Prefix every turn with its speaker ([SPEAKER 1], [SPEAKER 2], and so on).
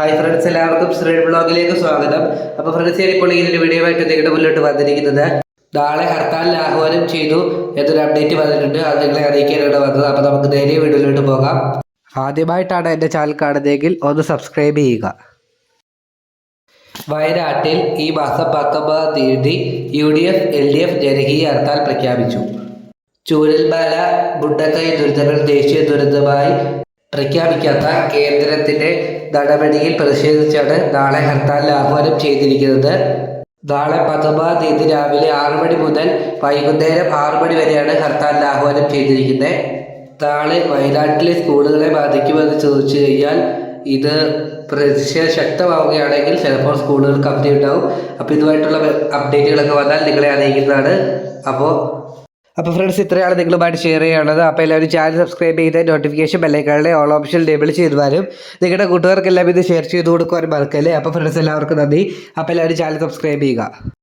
[SPEAKER 1] Hi friends എല്ലാവർക്കും ശ്രീ ബ്ലോഗിലേക്ക് സ്വാഗതം. അപ്പോൾ ഫ്രണ്ട്സ് ഇപ്പോൾ ഈ ഒരു വീഡിയോ ആയിട്ട് നിങ്ങളുടെ മുന്നോട്ട് വന്നിരിക്കുന്നത്. നാളെ ഹർത്താലിൽ ആഹ്വാനം ചെയ്തു എന്നൊരു അപ്ഡേറ്റ് വന്നിട്ടുണ്ട്. അത് നിങ്ങളെ അറിയിക്കാനാണ് വന്നത്. അപ്പോൾ നമുക്ക് നേരെ വീഡിയോയിലോട്ട് പോകാം. ആദ്യമായിട്ടാണ് എന്റെ ചാനൽ കാണുന്നതെങ്കിൽ ഒന്ന് സബ്സ്ക്രൈബ് ചെയ്യുക. വയനാട്ടിൽ ഈ മാസം പത്തൊമ്പതാം തീയതി U D F L D F ജനകീയ ഹർത്താൽ പ്രഖ്യാപിച്ചു. ചൂരൽമല മുണ്ടക്കൈ ദുരിതങ്ങൾ ദേശീയ ദുരന്തമായി പ്രഖ്യാപിക്കാത്ത കേന്ദ്രത്തിന്റെ നടപടിയിൽ പ്രതിഷേധിച്ചാണ് നാളെ ഹർത്താലിന് ആഹ്വാനം ചെയ്തിരിക്കുന്നത്. നാളെ പത്തൊമ്പതാം തീയതി രാവിലെ ആറു മണി മുതൽ വൈകുന്നേരം ആറു മണി വരെയാണ് ഹർത്താലിന് ആഹ്വാനം ചെയ്തിരിക്കുന്നത്. നാളെ വയനാട്ടിലെ സ്കൂളുകളെ ബാധിക്കുമെന്ന് ചോദിച്ചു കഴിഞ്ഞാൽ ഇത് പ്രതിഷേധം ശക്തമാവുകയാണെങ്കിൽ ചിലപ്പോൾ സ്കൂളുകൾക്ക് അവധി ഉണ്ടാവും. അപ്പോൾ ഇതുമായിട്ടുള്ള അപ്ഡേറ്റുകളൊക്കെ വന്നാൽ നിങ്ങളെ അറിയിക്കുന്നതാണ്. അപ്പോൾ അപ്പോൾ ഫ്രണ്ട്സ് ഇത്രയാണ് നിങ്ങളുമായിട്ട് ഷെയർ ചെയ്യാനുള്ളത്. അപ്പോൾ എല്ലാവരും ചാനൽ സബ്സ്ക്രൈബ് ചെയ്ത് നോട്ടിഫിക്കേഷൻ ബെല്ലൈക്കാളുടെ ഓൾ ഓപ്ഷൻ ടേബിൾ ചെയ്ത് വരും. നിങ്ങളുടെ കൂട്ടുകാർക്കെല്ലാം ഇത് ഷെയർ ചെയ്ത് കൊടുക്കുവാൻ മറക്കല്ലേ? അപ്പോൾ ഫ്രണ്ട്സ് എല്ലാവർക്കും നന്ദി. അപ്പോൾ എല്ലാവരും ചാനൽ സബ്സ്ക്രൈബ് ചെയ്യുക.